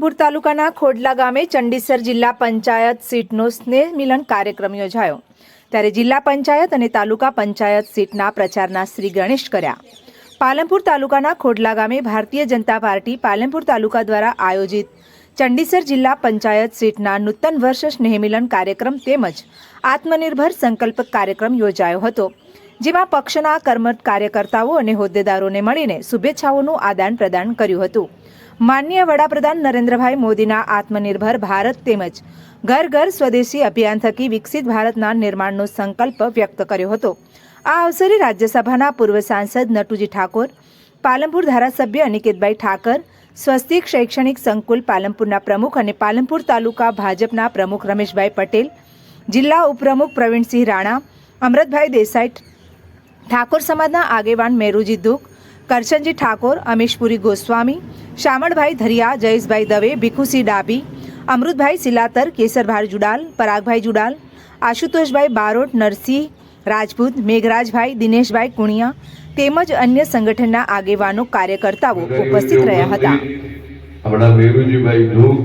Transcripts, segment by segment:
પાલનપુર તાલુકાના ખોડલા ગામે ચંડીસર જિલ્લા પંચાયત સીટનો સ્નેહ મિલન કાર્યક્રમ યોજાયો. ત્યારે જિલ્લા પંચાયત અને તાલુકા પંચાયત સીટના પ્રચારના શ્રી ગણેશ કર્યા. પાલનપુર તાલુકાના ખોડલા ગામે ભારતીય જનતા પાર્ટી પાલનપુર તાલુકા દ્વારા આયોજિત ચંડીસર જિલ્લા પંચાયત સીટના નૂતન વર્ષ સ્નેહમિલન કાર્યક્રમ તેમજ આત્મનિર્ભર સંકલ્પ કાર્યક્રમ યોજાયો હતો, જેમાં પક્ષના કર્મ કાર્યકર્તાઓ અને હોદ્દેદારોને મળીને શુભેચ્છાઓનું આદાન પ્રદાન કર્યું હતું. માનનીય વડાપ્રધાન નરેન્દ્રભાઈ મોદીના આત્મનિર્ભર ભારત તેમજ ઘર ઘર સ્વદેશી અભિયાન થકી વિકસિત ભારતના નિર્માણનો સંકલ્પ વ્યક્ત કર્યો હતો. આ અવસરે રાજ્યસભાના પૂર્વ સાંસદ નટુજી ઠાકોર, પાલનપુર ધારાસભ્ય અનિકેતભાઈ ઠાકર, સ્વસ્તિક શૈક્ષણિક સંકુલ પાલનપુરના પ્રમુખ અને પાલનપુર તાલુકા ભાજપના પ્રમુખ રમેશભાઈ પટેલ, જિલ્લા ઉપપ્રમુખ પ્રવીણસિંહ રાણા અમૃતભાઈ દેસાઈ, ઠાકોર સમાજના આગેવાન મેરુજી દુક કરશનજી ઠાકોર અમીશપુરી ગોસ્વામી શામળભાઈ ધરિયા જયેશભાઈ દવે ભીખુસિંહ ડાબી અમૃતભાઈ સિલાતર કેસરભાઈ જુડાલ પરાગભાઈ જુડાલ આશુતોષભાઈ બારોટ નરસિંહ રાજપૂત મેઘરાજભાઈ દિનેશભાઈ કુણિયા તેમજ અન્ય સંગઠનના આગેવાનો કાર્યકર્તાઓ ઉપસ્થિત રહ્યા હતા. આપણા મેરુજીભાઈ ધૂક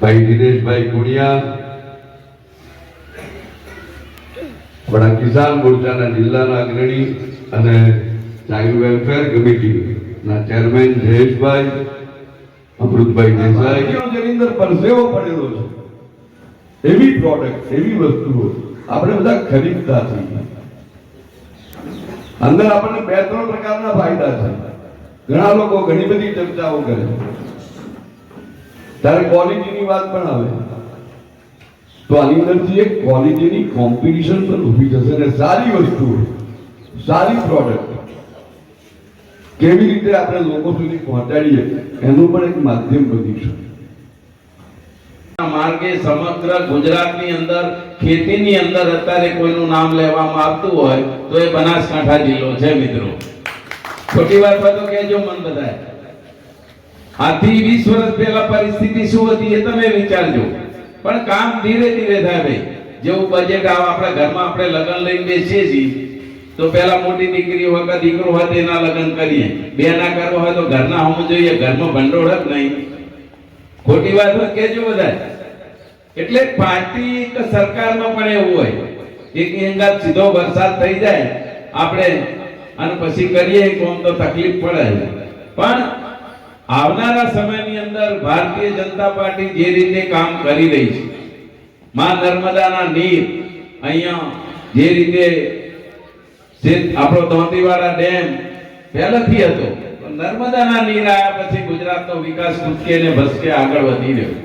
ભાઈ દિનેશભાઈ કુણિયા આપણા કિસાન મોરચાના જિલ્લાના અગ્રણી અને ચાઇલ્ડ વેલફેર કમિટીના ચેરમેન જયેશભાઈ, અમૃતભાઈ દેસાઈ. જેની પરસેવો પડેલો છે. એવી પ્રોડક્ટ એવી વસ્તુઓ. આપણે બધા ખરીદતા છીએ અંદર આપણને બે ત્રણ પ્રકારના ફાયદા છે. ઘણા લોકો ઘણી બધી ચર્ચાઓ કરે ત્યારે ક્વોલિટીની વાત પણ આવે. તો આની અંદરથી એક ક્વોલિટીની કોમ્પિટિશન પણ ઊભી થશે અને સારી વસ્તુ સારી પ્રોડક્ટ કેવી રીતે આપણે લોકો સુધી પહોંચાડીએ, એનું પણ એક માધ્યમ બનીશું માર્ગે સમગ્ર ગુજરાતની અંદર, ખેતીની અંદર અત્યારે કોઈનું નામ લેવામાં આવતું હોય, તો એ બનાસકાંઠા જિલ્લો છે, મિત્રો. ખોટી વાત તો કહેજો મન બધાય. આથી વીસ વર્ષ પહેલા પરિસ્થિતિ શું હતી એ તમે વિચારજો. પણ કામ ધીરે ધીરે થાય ભાઈ. જેવું બજેટ આવે, આપણા ઘરમાં આપણે લગ્ન લઈને બેસીએ છીએ તો પેલા મોટી દીકરી હોય કે દીકરો હોય તેના લગ્ન કરીએ. બે ના કરવા હોય તો ઘરના હોવું જોઈએ, ઘરમાં ભંડોળ જ નહીં. ખોટી વાત હોય કેજો બધા. એટલે પાર્ટી કે સરકારમાં પણ એવું હોય. એક અંગાત સીધો વરસાદ થઈ જાય, આપણે અને પછી કરીએ, કોમ તો તકલીફ પડે. પણ આવનારા સમયની અંદર ભારતીય જનતા પાર્ટી જે રીતે કામ કરી રહી છે, માં નર્મદાના નીર અહીંયા જે રીતે જે આપણો દોંતીવાડા ડેમ પહેલાથી હતો નર્મદાના નીર આવ્યા પછી ગુજરાતનો વિકાસ કૂદકે ને ભસકે આગળ વધી રહ્યો.